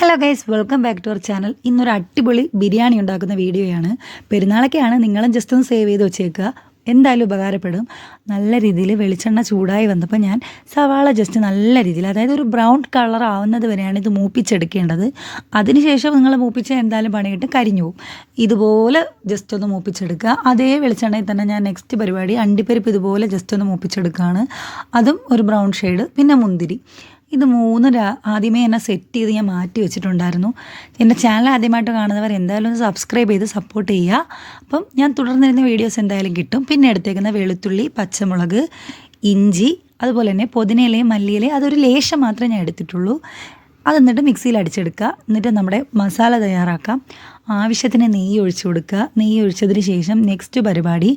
Hello guys welcome back to our channel ഇന്നൊരു അടിപൊളി ബിരിയാണി ഉണ്ടാക്കുന്ന വീഡിയോയാണ്. പെരുന്നാളൊക്കെയാണ് നിങ്ങളും ജസ്റ്റ് ഒന്ന് സേവ് ചെയ്ത് വെച്ചേക്കുക. എന്തായാലും ഉപകാരപ്പെടും. നല്ല രീതിയിൽ വെളിച്ചെണ്ണ ചൂടായി വന്നപ്പോൾ ഞാൻ സവാള ജസ്റ്റ് നല്ല രീതിയിൽ അതായത് ഒരു ബ്രൗൺ കളർ ആവുന്നത് വരെയാണ് ഇത് മൂപ്പിച്ചെടുക്കേണ്ടത്. അതിനുശേഷം നിങ്ങൾ മൂപ്പിച്ച എന്തായാലും പണിയിട്ട് കരിഞ്ഞു പോകും. ഇതുപോലെ ജസ്റ്റ് ഒന്ന് മൂപ്പിച്ചെടുക്കുക. അതേ വെളിച്ചെണ്ണയിൽ തന്നെ ഞാൻ നെക്സ്റ്റ് പരിപാടി അണ്ടിപ്പരിപ്പ് ഇതുപോലെ ജസ്റ്റ് ഒന്ന് മൂപ്പിച്ചെടുക്കുകയാണ്. അതും ഒരു ബ്രൗൺ ഷെയ്ഡ് പിന്നെ മുന്തിരി. ഇത് മൂന്ന് ആദ്യമേ എന്നെ സെറ്റ് ചെയ്ത് ഞാൻ മാറ്റി വെച്ചിട്ടുണ്ടായിരുന്നു. എന്റെ ചാനൽ ആദ്യമായിട്ട് കാണുന്നവർ എന്തായാലും ഒന്ന് സബ്സ്ക്രൈബ് ചെയ്ത് സപ്പോർട്ട് ചെയ്യുക. അപ്പം ഞാൻ തുടർന്നിരുന്ന വീഡിയോസ് എന്തായാലും കിട്ടും. പിന്നെ എടുത്തേക്കുന്ന വെളുത്തുള്ളി പച്ചമുളക് ഇഞ്ചി അതുപോലെ തന്നെ പൊതിനയിലയും മല്ലിയിലയും അതൊരു ലേശം മാത്രമേ ഞാൻ എടുത്തിട്ടുള്ളൂ. അത് എന്നിട്ട് മിക്സിയിൽ അടിച്ചെടുക്കുക. എന്നിട്ട് നമ്മുടെ മസാല തയ്യാറാക്കാം. ആവശ്യത്തിന് നെയ്യ് ഒഴിച്ചു കൊടുക്കുക. നെയ്യ് ഒഴിച്ചതിന് ശേഷം നെക്സ്റ്റ് പരിപാടി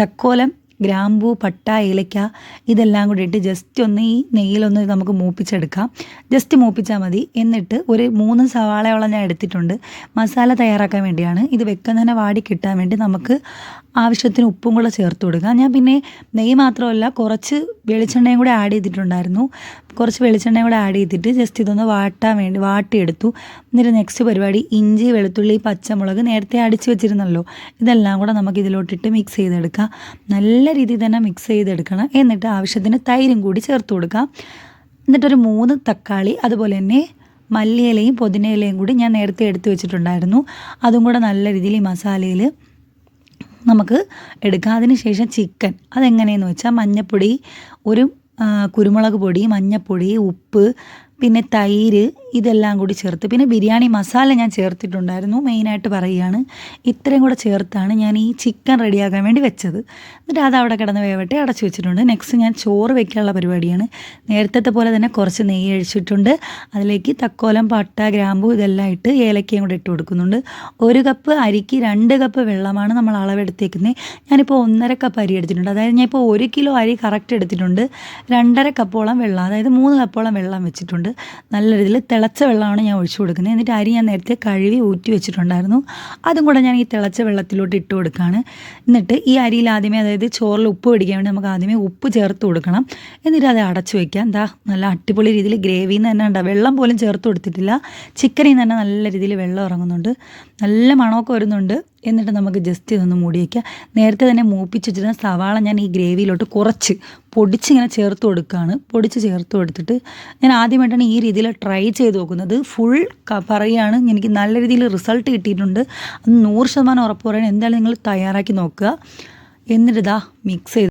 തക്കോലം ഗ്രാമ്പൂ പട്ട ഏലക്ക ഇതെല്ലാം കൂടി ഇട്ട് ജസ്റ്റ് ഒന്ന് ഈ നെയ്യിലൊന്ന് നമുക്ക് മൂപ്പിച്ചെടുക്കാം. ജസ്റ്റ് മൂപ്പിച്ചാൽ മതി. എന്നിട്ട് ഒരു മൂന്ന് സവാളയോളം ഞാൻ എടുത്തിട്ടുണ്ട്. മസാല തയ്യാറാക്കാൻ വേണ്ടിയാണ്. ഇത് വെക്കുന്നതിനെ വാടി കിട്ടാൻ വേണ്ടി നമുക്ക് ആവശ്യത്തിന് ഉപ്പും കൂടെ ചേർത്ത് കൊടുക്കാം. ഞാൻ പിന്നെ നെയ്യ് മാത്രമല്ല കുറച്ച് വെളിച്ചെണ്ണയും കൂടെ ആഡ് ചെയ്തിട്ടുണ്ടായിരുന്നു. കുറച്ച് വെളിച്ചെണ്ണയും കൂടെ ആഡ് ചെയ്തിട്ട് ജസ്റ്റ് ഇതൊന്ന് വാട്ടാൻ വേണ്ടി വാട്ടിയെടുത്തു. എന്നിട്ട് നെക്സ്റ്റ് പരിപാടി ഇഞ്ചി വെളുത്തുള്ളി പച്ചമുളക് നേരത്തെ അടിച്ച് വെച്ചിരുന്നല്ലോ. ഇതെല്ലാം കൂടെ നമുക്ക് ഇതിലോട്ടിട്ട് മിക്സ് ചെയ്തെടുക്കാം. നല്ല രീതിയിൽ തന്നെ മിക്സ് ചെയ്തെടുക്കണം. എന്നിട്ട് ആവശ്യത്തിന് തൈരും കൂടി ചേർത്ത് കൊടുക്കാം. എന്നിട്ടൊരു മൂന്ന് തക്കാളി അതുപോലെ തന്നെ മല്ലിയിലയും പുതിനയിലയും കൂടി ഞാൻ നേരത്തെ എടുത്ത് വെച്ചിട്ടുണ്ടായിരുന്നു. അതും കൂടെ നല്ല രീതിയിൽ ഈ മസാലയിൽ നമുക്ക് എടുക്കാം. അതിന് ശേഷം ചിക്കൻ അതെങ്ങനെയെന്ന് വെച്ചാൽ മഞ്ഞൾപ്പൊടി ഒരു കുരുമുളക് പൊടി മഞ്ഞൾപ്പൊടി ഉപ്പ് പിന്നെ തൈര് ഇതെല്ലാം കൂടി ചേർത്ത്. പിന്നെ ബിരിയാണി മസാല ഞാൻ ചേർത്തിട്ടുണ്ടായിരുന്നു മെയിനായിട്ട് പറയുകയാണ്. ഇത്രയും കൂടെ ചേർത്താണ് ഞാൻ ഈ ചിക്കൻ റെഡിയാക്കാൻ വേണ്ടി വെച്ചത്. എന്നിട്ട് അത് അവിടെ കിടന്ന് വേവട്ടെ അടച്ചു വെച്ചിട്ടുണ്ട്. നെക്സ്റ്റ് ഞാൻ ചോറ് വെക്കാനുള്ള പരിപാടിയാണ്. നേരത്തെ പോലെ തന്നെ കുറച്ച് നെയ്യ് അഴിച്ചിട്ടുണ്ട് അതിലേക്ക് തക്കോലം പട്ട ഗ്രാമ്പു ഇതെല്ലാം ഇട്ട് ഏലക്കയും കൂടെ ഇട്ട് കൊടുക്കുന്നുണ്ട്. ഒരു കപ്പ് അരിക്ക് രണ്ട് കപ്പ് വെള്ളമാണ് നമ്മൾ അളവെടുത്തേക്കുന്നത്. ഞാനിപ്പോൾ ഒന്നര കപ്പ് അരി എടുത്തിട്ടുണ്ട്. അതായത് ഞാൻ ഇപ്പോൾ ഒരു കിലോ അരി കറക്റ്റ് എടുത്തിട്ടുണ്ട്. രണ്ടര കപ്പോളം വെള്ളം അതായത് മൂന്ന് കപ്പോളം വെള്ളം വെച്ചിട്ടുണ്ട്. നല്ല രീതിയിൽ തിളച്ച വെള്ളമാണ് ഞാൻ ഒഴിച്ചു കൊടുക്കുന്നത്. എന്നിട്ട് അരി ഞാൻ നേരത്തെ കഴുകി ഊറ്റി വെച്ചിട്ടുണ്ടായിരുന്നു. അതും കൂടെ ഞാൻ ഈ തിളച്ച വെള്ളത്തിലോട്ട് ഇട്ട് കൊടുക്കുകയാണ്. എന്നിട്ട് ഈ അരിയിൽ ആദ്യമേ അതായത് ചോറിൽ ഉപ്പ് പിടിക്കാൻ വേണ്ടി നമുക്ക് ആദ്യമേ ഉപ്പ് ചേർത്ത് കൊടുക്കണം. എന്നിട്ട് അത് അടച്ചു വയ്ക്കാം എന്താ നല്ല അടിപൊളി രീതിയിൽ ഗ്രേവിയിൽ തന്നെ ഉണ്ടാവും വെള്ളം പോലും ചേർത്ത് കൊടുത്തിട്ടില്ല. ചിക്കനിൽ നിന്ന് തന്നെ നല്ല രീതിയിൽ വെള്ളം ഇറങ്ങുന്നുണ്ട്. നല്ല മണമൊക്കെ വരുന്നുണ്ട്. എന്നിട്ട് നമുക്ക് ജസ്റ്റ് ഇതൊന്ന് മൂടി വയ്ക്കുക നേരത്തെ തന്നെ മൂപ്പിച്ച് വെച്ചിരുന്ന സവാള ഞാൻ ഈ ഗ്രേവിയിലോട്ട് കുറച്ച് പൊടിച്ചിങ്ങനെ ചേർത്ത് കൊടുക്കുകയാണ് പൊടിച്ച് ചേർത്ത് കൊടുത്തിട്ട് ഞാൻ ആദ്യമായിട്ടാണ് ഈ രീതിയിൽ ട്രൈ ചെയ്ത് നോക്കുന്നത്. ഫുൾ പറയുകയാണ് എനിക്ക് നല്ല രീതിയിൽ റിസൾട്ട് കിട്ടിയിട്ടുണ്ട്. അത് നൂറ് ശതമാനം ഉറപ്പ് പറയണം എന്തായാലും നിങ്ങൾ തയ്യാറാക്കി നോക്കുക. എന്നിട്ട് ഇതാ മിക്സ് ചെയ്ത്